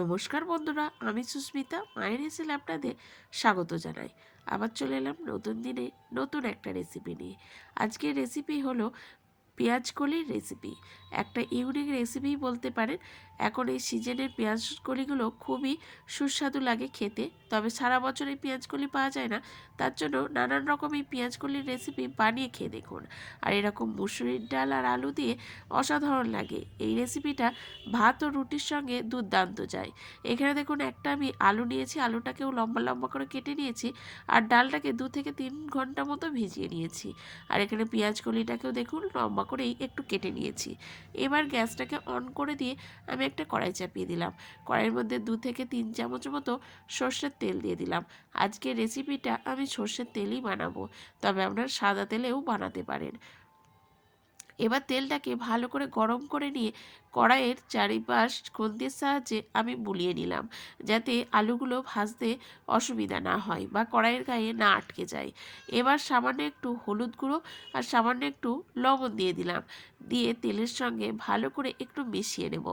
নমস্কার বন্ধুরা, আমি সুস্মিতা মায়ের রেসিপি আপনাদের স্বাগত জানাই। আবার চলে এলাম নতুন দিনে নতুন একটা রেসিপি নিয়ে। আজকের রেসিপি হলো পেঁয়াজ কলির রেসিপি একটা ইউনিক রেসিপি বলতে পারেন। এখন এই সিজনের পেঁয়াজ কলিগুলো খুবই সুস্বাদু লাগে খেতে। তবে সারা বছর এই পেঁয়াজ কলি পাওয়া যায় না। তার জন্য নানান রকম এই পেঁয়াজ কলির রেসিপি বানিয়ে খেয়ে দেখুন। আর এরকম মুসুরির ডাল আর আলু দিয়ে অসাধারণ লাগে। এই রেসিপিটা ভাত ও রুটির সঙ্গে দুর্দান্ত যায়। এখানে দেখুন, একটা আমি আলু নিয়েছি, আলুটাকেও লম্বা লম্বা করে কেটে নিয়েছি আর ডালটাকে দু থেকে তিন ঘণ্টা মতো ভিজিয়ে নিয়েছি। আর এখানে পেঁয়াজ কলিটাকেও দেখুন, লম্বা করেই একটু কেটে নিয়েছি। এবার গ্যাসটাকে অন করে দিয়ে আমি একটা কড়াই চাপিয়ে দিলাম। কড়াইয়ের মধ্যে দু থেকে তিন চামচ মতো সর্ষের তেল দিয়ে দিলাম। আজকে রেসিপিটা আমি সর্ষের তেলই বানাবো, তবে আপনার সাদা তেলেও বানাতে পারেন। এবার তেলটাকে ভালো করে গরম করে নিয়ে কড়াইয়ের চারিপাশ খুন্তির সাহায্যে আমি বুলিয়ে নিলাম, যাতে আলুগুলো ভাজতে অসুবিধা না হয় বা কড়াইয়ের গায়ে না আটকে যায়। এবার সামান্য একটু হলুদ গুঁড়ো আর সামান্য একটু লবণ দিয়ে দিলাম। দিয়ে তেলের সঙ্গে ভালো করে একটু মিশিয়ে নেব।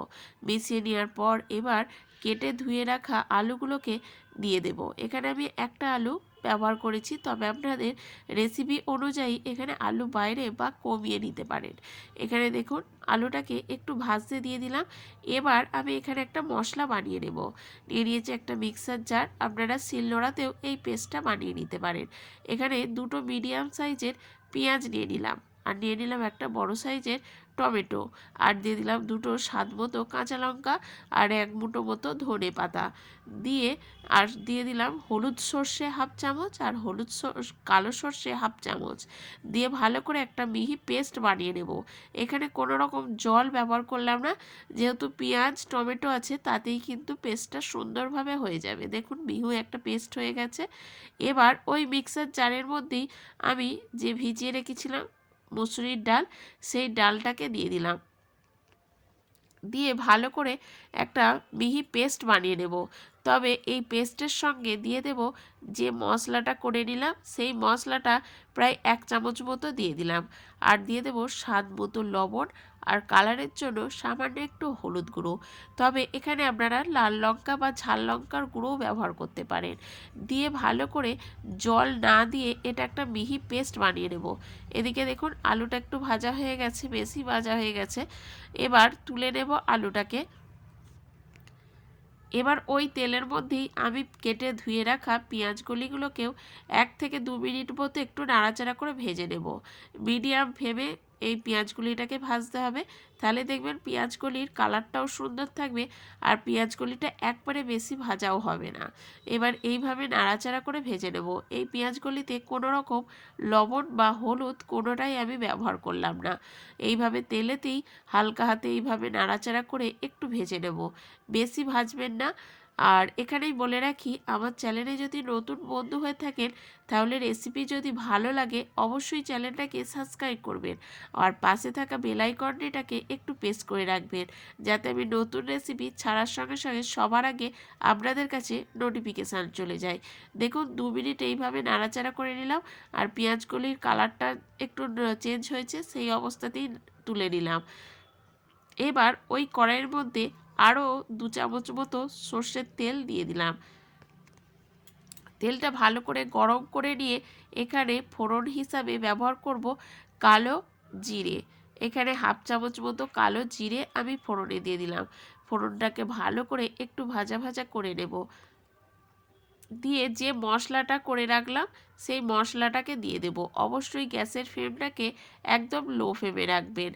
মিশিয়ে নেওয়ার পর এবার কেটে ধুয়ে রাখা আলুগুলোকে দিয়ে দেব। এখানে আমি একটা আলু ব্যবহার করেছি, তবে আপনাদের রেসিপি অনুযায়ী এখানে আলু বাইরে বা কমিয়ে নিতে পারেন। এখানে দেখুন, আলুটাকে একটু ভাজতে দিয়ে দিলাম। এবার আমি এখানে একটা মশলা বানিয়ে নেব। নিয়ে নিয়েছি একটা মিক্সার জার আপনারা শিলনোড়াতেও এই পেস্টটা বানিয়ে নিতে পারেন। এখানে দুটো মিডিয়াম সাইজের পেঁয়াজ নিয়ে নিলাম। আর নিয়ে নিলাম একটা বড় সাইজের টমেটো। আর দিয়ে দিলাম দুটো স্বাদ মতো কাঁচা লঙ্কা আর এক মুঠো মতো ধনে পাতা। দিয়ে আর দিয়ে দিলাম হলুদ সর্ষে হাফ চামচ আর হলুদ কালো সর্ষে হাফ চামচ। দিয়ে ভালো করে একটা মিহি পেস্ট বানিয়ে নেব। এখানে কোনো রকম জল ব্যবহার করলাম না। যেহেতু পেঁয়াজ, টমেটো আছে, তাতেই কিন্তু পেস্টটা সুন্দরভাবে হয়ে যাবে। দেখুন মিহু একটা পেস্ট হয়ে গেছে। এবার ওই মিক্সার জারের মধ্যেই আমি যে ভিজিয়ে রেখেছিলাম মুসুরির ডাল সেই ডালটাকে দিয়ে দিলাম। দিয়ে ভালো করে একটা মিহি পেস্ট বানিয়ে নেব। তবে এই পেস্টের সঙ্গে দিয়ে দেব যে মশলাটা করে নিলাম, সেই মশলাটা প্রায় এক চামচ মতো দিয়ে দিলাম। আর দিয়ে দেব স্বাদ মতো লবণ আর কালারের জন্য সামান্য একটু হলুদ গুঁড়ো। তবে এখানে আপনারা লাল লঙ্কা বা ঝাল লঙ্কার গুঁড়োও ব্যবহার করতে পারেন। দিয়ে ভালো করে জল না দিয়ে এটা একটা মিহি পেস্ট বানিয়ে নেব। এদিকে দেখুন, আলুটা একটু ভাজা হয়ে গেছে, বেশি ভাজা হয়ে গেছে। এবার তুলে নেব আলুটাকে। এবার ওই তেলের মধ্যেই আমি কেটে ধুয়ে রাখা পেঁয়াজগুলিগুলোকেও এক থেকে দু মিনিট মতো একটু নাড়াচাড়া করে ভেজে নেব। মিডিয়াম ফ্লেমে এই পেঁয়াজগুলিটাকে ভাজতে হবে। তাহলে দেখবেন পেঁয়াজগুলির কালারটাও সুন্দর থাকবে আর পেঁয়াজগুলিটা একবারে বেশি ভাজাও হবে না। এবার এইভাবে নাড়াচাড়া করে ভেজে নেব। এই পেঁয়াজগুলিতে কোনো রকম লবণ বা হলুদ কোনোটাই আমি ব্যবহার করলাম না। এইভাবে তেলেতেই হালকা হাতে এইভাবে নাড়াচাড়া করে একটু ভেজে নেব। বেশি ভাজবেন না। আর এখানেই বলে রাখি, আমার চ্যানেলে যদি নতুন বন্ধু হয়ে থাকেন, তাহলে রেসিপি যদি ভালো লাগে, অবশ্যই চ্যানেলটাকে সাবস্ক্রাইব করবেন। আর পাশে থাকা বেলাইকনটাকে একটু প্রেস করে রাখবেন, যাতে আমি নতুন রেসিপি ছাড়ার সঙ্গে সঙ্গে সবার আগে আপনাদের কাছে নোটিফিকেশান চলে যায়। দেখুন, দু মিনিট এইভাবে নাড়াচাড়া করে নিলাম, আর পেঁয়াজগুলির কালারটা একটু চেঞ্জ হয়েছে, সেই অবস্থাতেই তুলে নিলাম। এবার ওই কড়াইয়ের মধ্যে আরও দু চামচ মতো সর্ষের তেল দিয়ে দিলাম। তেলটা ভালো করে গরম করে নিয়ে এখানে ফোড়ন হিসাবে ব্যবহার করব কালো জিরে। এখানে হাফ চামচ মতো কালো জিরে আমি ফোড়নে দিয়ে দিলাম। ফোড়নটাকে ভালো করে একটু ভাজা ভাজা করে নেব। দিয়ে যে মশলাটা করে রাখলাম, সেই মশলাটাকে দিয়ে দেব। অবশ্যই গ্যাসের ফ্লেমটাকে একদম লো ফ্লেমে রাখবেন।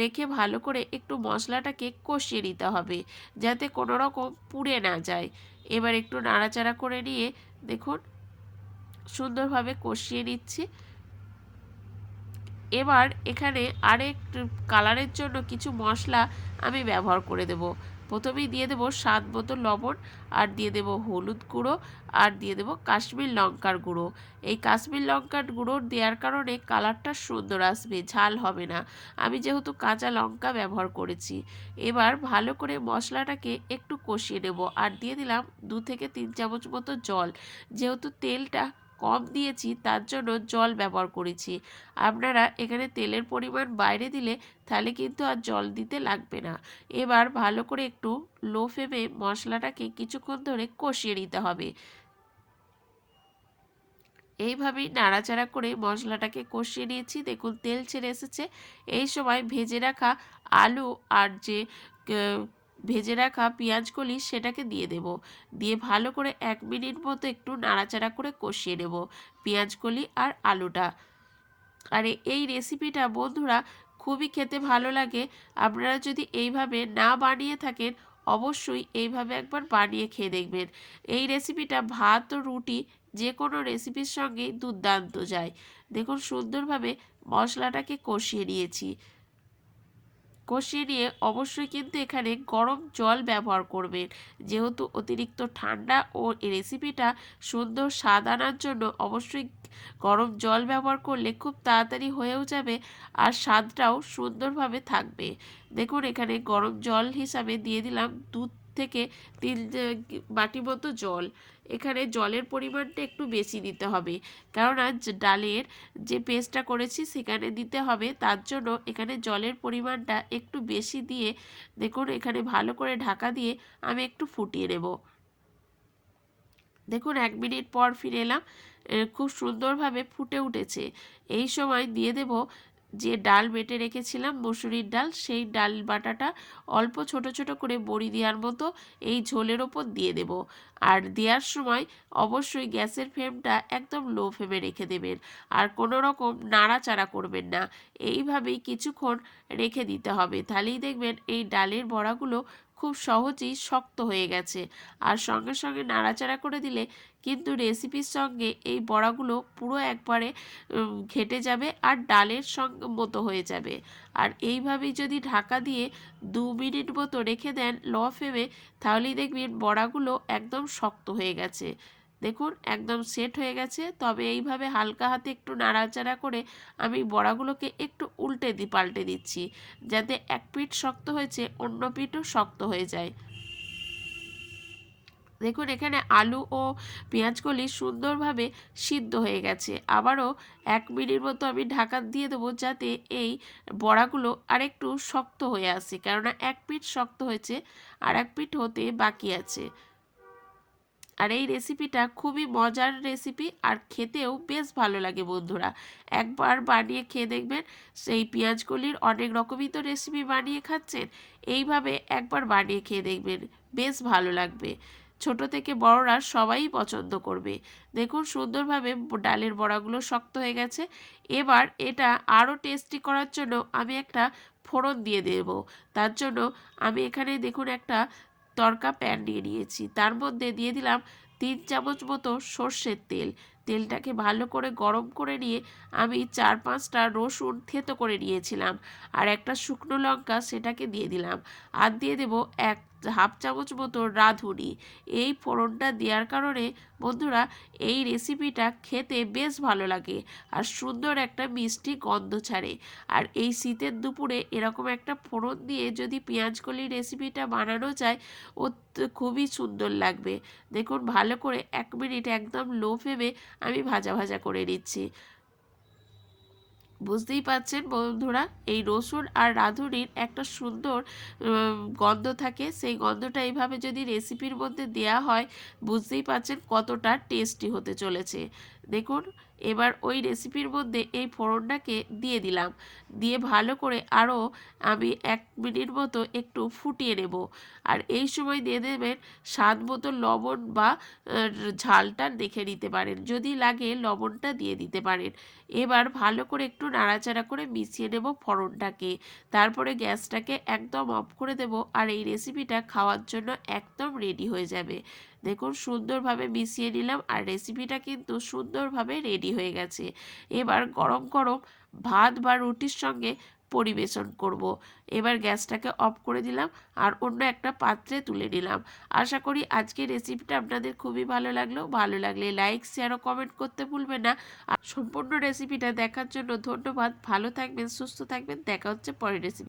রেখে ভালো করে একটু মশলাটাকে কষিয়ে নিতে হবে, যাতে কোনো রকম পুড়ে না যায়। এবার একটু নাড়াচাড়া করে নিয়ে দেখুন, সুন্দরভাবে কষিয়ে নিচ্ছি। এবার এখানে আরেক কালারের জন্য কিছু মশলা আমি ব্যবহার করে দেব। প্রথমেই দিয়ে দেবো স্বাদ মতো লবণ, আর দিয়ে দেবো হলুদ গুঁড়ো, আর দিয়ে দেবো কাশ্মীর লঙ্কার গুঁড়ো। এই কাশ্মীর লঙ্কার গুঁড়ো দেওয়ার কারণে কালারটা সুন্দর আসবে, ঝাল হবে না। আমি যেহেতু কাঁচা লঙ্কা ব্যবহার করেছি, এবার ভালো করে মশলাটাকে একটু কষিয়ে নেব। আর দিয়ে দিলাম দু থেকে তিন চামচ মতো জল, যেহেতু তেলটা কম দিয়েছি, তার জন্য জল ব্যবহার করেছি। আপনারা এখানে তেলের পরিমাণ বাইরে দিলে তাহলে কিন্তু আর জল দিতে লাগবে না। এবার ভালো করে একটু লো ফ্লেমে মশলাটাকে কিছুক্ষণ ধরে কষিয়ে নিতে হবে। এইভাবেই নাড়াচাড়া করে মশলাটাকে কষিয়ে নিয়েছি। দেখুন, তেল ছেড়ে এসেছে। এই সময় ভেজে রাখা আলু আর যে ভেজে রাখা পেঁয়াজকলি সেটাকে দিয়ে দেব। দিয়ে ভালো করে এক মিনিট মতো একটু নাড়াচাড়া করে কষিয়ে নেব পেঁয়াজকলি আর আলুটা। আর এই রেসিপিটা বন্ধুরা খুবই খেতে ভালো লাগে। আপনারা যদি এইভাবে না বানিয়ে থাকেন, অবশ্যই এইভাবে একবার বানিয়ে খেয়ে দেখবেন। এই রেসিপিটা ভাত ও রুটি যে কোনো রেসিপির সঙ্গে দুর্দান্ত যায়। দেখুন সুন্দরভাবে মশলাটাকে কষিয়ে নিয়েছি। কষিয়ে নিয়ে অবশ্যই কিন্তু এখানে গরম জল ব্যবহার করবেন। যেহেতু অতিরিক্ত ঠান্ডা ও এই রেসিপিটা সুন্দর স্বাদ আনার জন্য অবশ্যই গরম জল ব্যবহার করলে খুব তাড়াতাড়ি হয়েও যাবে আর স্বাদটাও সুন্দরভাবে থাকবে। দেখুন, এখানে গরম জল হিসাবে দিয়ে দিলাম দুধ থেকে তিন বাটি মতো জল। এখানে জলের পরিমাণটা একটু বেশি দিতে হবে। কেননা ডালের যে পেস্টটা করেছি সেখানে দিতে হবে। তার জন্য এখানে জলের পরিমাণটা একটু বেশি দিয়ে দেখুন এখানে ভালো করে ঢাকা দিয়ে আমি একটু ফুটিয়ে নেব। দেখুন এক মিনিট পর ফিরে এলাম। খুব সুন্দরভাবে ফুটে উঠেছে। এই সময় দিয়ে দেব যে ডাল বেটে রেখেছিলাম মসুরির ডাল, সেই ডাল বাটাটা অল্প ছোট ছোট করে বড়ি দেওয়ার মতো এই ঝোলের ওপর দিয়ে দেব। আর দেওয়ার সময় অবশ্যই গ্যাসের ফ্লেমটা একদম লো ফ্লেমে রেখে দেবেন। আর কোনো রকম নাড়াচাড়া করবেন না। এইভাবেই কিছুক্ষণ রেখে দিতে হবে। তাহলেই দেখবেন এই ডালের বড়াগুলো খুব সহজেই শক্ত হয়ে গেছে। আর সঙ্গে সঙ্গে নাড়াচাড়া করে দিলে কিন্তু রেসিপির সঙ্গে এই বড়াগুলো পুরো একবারে ঘেটে যাবে আর ডালের সঙ্গে মতো হয়ে যাবে। আর এইভাবেই যদি ঢাকা দিয়ে দু মিনিট মতো রেখে দেন ল ফেমে তাহলেই দেখবেন বড়াগুলো একদম শক্ত হয়ে গেছে। দেখুন, একদম সেট হয়ে গেছে। তবে এইভাবে হালকা হাতে একটু নাড়াচাড়া করে আমি বড়াগুলোকে একটু উল্টে দি, পাল্টে দিচ্ছি, যাতে এক পিঠ শক্ত হয়েছে, অন্য পিঠও শক্ত হয়ে যায়। দেখুন, এখানে আলু ও পেঁয়াজকলি সুন্দরভাবে সিদ্ধ হয়ে গেছে। আবারও এক মিনিট মতো আমি ঢাকা দিয়ে দেবো, যাতে এই বড়াগুলো আরেকটু শক্ত হয়ে আসে, কেননা এক পিঠ শক্ত হয়েছে আর এক পিঠ হতে বাকি আছে। আর এই রেসিপিটা খুবই মজার রেসিপি আর খেতেও বেশ ভালো লাগে বন্ধুরা। একবার বানিয়ে খেয়ে দেখবেন, সেই পেঁয়াজকলির অনেক রকমই তো রেসিপি বানিয়ে খাচ্ছেন, এইভাবে একবার বানিয়ে খেয়ে দেখবেন, বেশ ভালো লাগবে। ছোট থেকে বড়রা সবাই পছন্দ করবে। দেখুন সুন্দরভাবে ডালের বড়াগুলো শক্ত হয়ে গেছে। এবার এটা আরও টেস্টি করার জন্য আমি একটা ফোড়ন দিয়ে দেব। তার জন্য আমি এখানে দেখুন একটা তড়কা প্যান নিয়ে নিয়েছি। তার মধ্যে দিয়ে দিলাম তিন চামচ মতো সর্ষের তেল। তেলটাকে ভালো করে গরম করে নিয়ে আমি চার পাঁচটা রসুন থেতো করে নিয়েছিলাম। আর একটা শুকনো লঙ্কা সেটাকে দিয়ে দিলাম। আর দিয়ে দেব এক হাফ চামচ মতো রাঁধুনি। এই ফোড়নটা দেওয়ার কারণে বন্ধুরা, এই রেসিপিটা খেতে বেশ ভালো লাগে আর সুন্দর একটা মিষ্টি গন্ধ ছাড়ে। আর এই শীতের দুপুরে এরকম একটা ফোড়ন দিয়ে যদি পেঁয়াজকলি রেসিপিটা বানানো যায় ও খুবই সুন্দর লাগবে। দেখুন, ভালো করে এক মিনিট একদম লো ফ্লেমে আমি ভাজা ভাজা করে নিচ্ছি। বুঝতেই পাচ্ছেন বন্ধুরা, এই রসুন আর রাঁধুনির একটা সুন্দর গন্ধ থাকে। সেই গন্ধটা এইভাবে যদি রেসিপির মধ্যে দেয়া হয়, বুঝতেই পাচ্ছেন কতটা টেস্টি হতে চলেছে। দেখুন, এবার ওই রেসিপির মধ্যে এই ফোড়নটাকে দিয়ে দিলাম। দিয়ে ভালো করে আরও আমি এক মিনিট মতো একটু ফুটিয়ে নেব। আর এই সময় দিয়ে দেবেন স্বাদ মতো লবণ বা ঝালটা দেখে নিতে পারেন। যদি লাগে লবণটা দিয়ে দিতে পারেন। এবার ভালো করে একটু নাড়াচাড়া করে মিশিয়ে নেব ফোড়নটাকে। তারপরে গ্যাসটাকে একদম অফ করে দেব। আর এই রেসিপিটা খাওয়ার জন্য একদম রেডি হয়ে যাবে। দেখুন, সুন্দরভাবে মিশিয়ে নিলাম আর রেসিপিটা কিন্তু সুন্দরভাবে রেডি হয়ে গেছে। এবার গরম গরম ভাত বা রুটির সঙ্গে পরিবেশন করব। এবার গ্যাসটাকে অফ করে দিলাম আর অন্য একটা পাত্রে তুলে নিলাম। আশা করি আজকের রেসিপিটা আপনাদের খুবই ভালো লাগল। ভালো লাগলে লাইক শেয়ার ও কমেন্ট করতে ভুলবেন না। আর সম্পূর্ণ রেসিপিটা দেখার জন্য ধন্যবাদ। ভালো থাকবেন, সুস্থ থাকবেন। দেখা হচ্ছে পরের রেসিপি